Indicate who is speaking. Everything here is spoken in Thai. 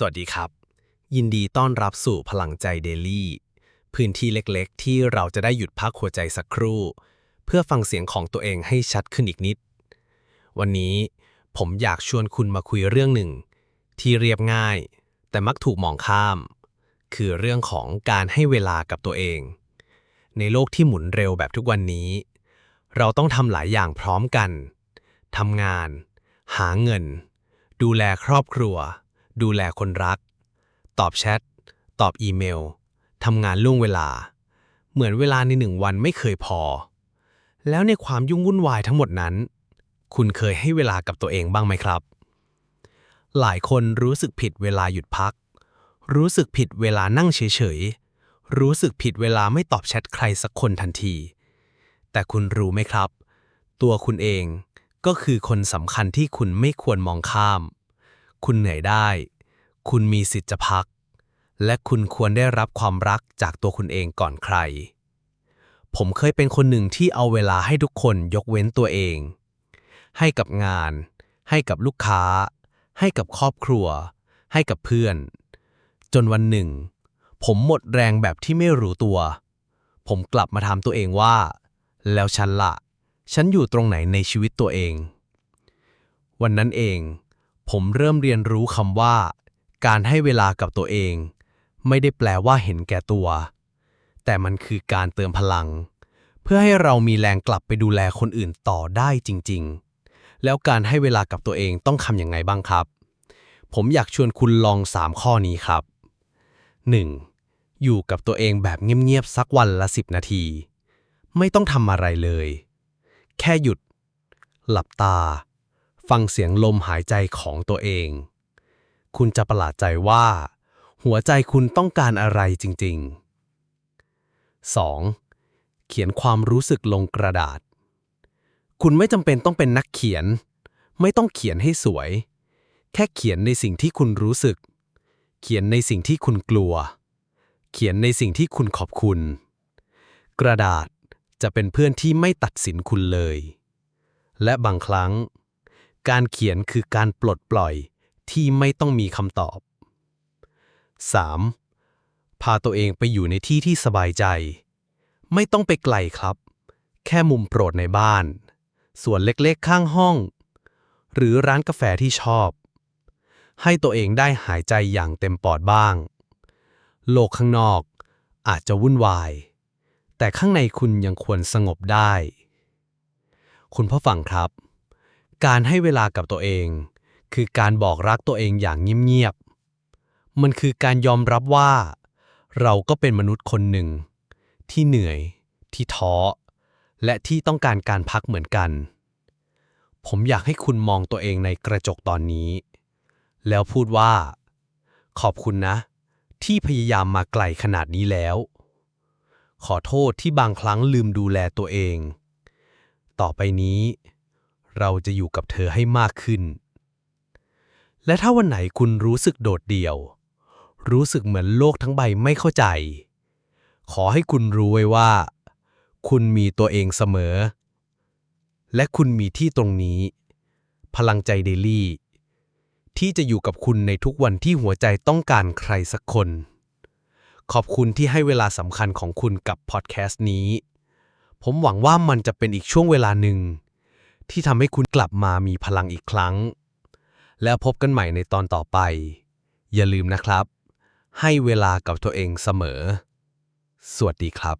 Speaker 1: สวัสดีครับ ยินดีต้อนรับสู่พลังใจเดลี่พื้นที่เล็กๆ ที่เราจะได้หยุดพักหัวใจสักครู่ เพื่อฟังเสียงของตัวเองให้ชัดขึ้นอีกนิด วันนี้ผมอยากชวนคุณมาคุยเรื่องหนึ่ง ที่เรียบง่าย แต่มักถูกมองข้าม คือเรื่องของการให้เวลากับตัวเอง ในโลกที่หมุนเร็วแบบทุกวันนี้ เราต้องทำหลายอย่างพร้อมกันทำงาน หาเงิน ดูแลครอบครัว ดูแลคนรัก ตอบแชท ตอบอีเมล ทำงานล่วงเวลา เหมือนเวลาในหนึ่งวันไม่เคยพอ แล้วในความยุ่งวุ่นวายทั้งหมดนั้น คุณเคยให้เวลากับตัวเองบ้างไหมครับ หลายคนรู้สึกผิดเวลาหยุดพัก รู้สึกผิดเวลานั่งเฉยๆ รู้สึกผิดเวลาไม่ตอบแชทใครสักคนทันที แต่คุณรู้ไหมครับ ตัวคุณเองก็คือคนสำคัญที่คุณไม่ควรมองข้าม คุณเหนื่อยได้ คุณมีสิทธิ์จะพัก และคุณควรได้รับความรักจากตัวคุณเองก่อนใคร ผมเคยเป็นคนหนึ่งที่เอาเวลาให้ทุกคนยกเว้นตัวเอง ให้กับงาน ให้กับลูกค้า ให้กับครอบครัว ให้กับเพื่อน จนวันหนึ่ง ผมหมดแรงแบบที่ไม่รู้ตัว ผมกลับมาถามตัวเองว่า แล้วฉันละ่ะ ฉันอยู่ตรงไหนในชีวิตตัวเอง วันนั้นเอง ผมเริ่มเรียนรู้คำว่า การให้เวลากับตัวเอง ไม่ได้แปลว่าเห็นแก่ตัว แต่มันคือการเติมพลัง เพื่อให้เรามีแรงกลับไปดูแลคนอื่นต่อได้จริง ๆ แล้วการให้เวลากับตัวเองต้องทำอยังไงบ้างครับ ผมอยากชวนคุณลอง 3 ข้อนี้ครับ 1. อยู่กับตัวเองแบบเงียบๆสักวันละ 10 นาที ไม่ต้องทำอะไรเลย แค่หยุด หลับตา ฟังเสียงลมหายใจของตัวเอง คุณจะประหลาดใจว่า หัวใจคุณต้องการอะไรจริง ๆ 2. เขียนความรู้สึกลงกระดาษ คุณไม่จำเป็นต้องเป็นนักเขียน ไม่ต้องเขียนให้สวย แค่เขียนในสิ่งที่คุณรู้สึก เขียนในสิ่งที่คุณกลัว เขียนในสิ่งที่คุณขอบคุณ กระดาษจะเป็นเพื่อนที่ไม่ตัดสินคุณเลย และบางครั้ง การเขียนคือการปลดปล่อยที่ไม่ต้องมีคำตอบ 3. พาตัวเองไปอยู่ในที่ที่สบายใจ ไม่ต้องไปไกลครับ แค่มุมโปรดในบ้านส่วนเล็กๆข้างห้อง หรือร้านกาแฟที่ชอบ ให้ตัวเองได้หายใจอย่างเต็มปอดบ้าง โลกข้างนอกอาจจะวุ่นวาย แต่ข้างในคุณยังควรสงบได้ คุณพ่อฟังครับ การให้เวลากับตัวเอง คือการบอกรักตัวเองอย่างเงียบๆ มันคือการยอมรับว่า เราก็เป็นมนุษย์คนหนึ่ง ที่เหนื่อย ที่ท้อ และที่ต้องการการพักเหมือนกัน ผมอยากให้คุณมองตัวเองในกระจกตอนนี้ แล้วพูดว่า ขอบคุณนะ ที่พยายามมาไกลขนาดนี้แล้ว ขอโทษที่บางครั้งลืมดูแลตัวเอง ต่อไปนี้ เราจะอยู่กับเธอให้มากขึ้น และถ้าวันไหนคุณรู้สึกโดดเดี่ยว รู้สึกเหมือนโลกทั้งใบไม่เข้าใจ ขอให้คุณรู้ไว้ว่า คุณมีตัวเองเสมอ และคุณมีที่ตรงนี้ พลังใจเดลี่ที่จะอยู่กับคุณในทุกวันที่หัวใจต้องการใครสักคน ขอบคุณที่ให้เวลาสำคัญของคุณกับพอดแคสต์นี้ ผมหวังว่ามันจะเป็นอีกช่วงเวลาหนึ่ง ที่ทำให้คุณกลับมามีพลังอีกครั้ง แล้วพบกันใหม่ในตอนต่อไป อย่าลืมนะครับ ให้เวลากับตัวเองเสมอ สวัสดีครับ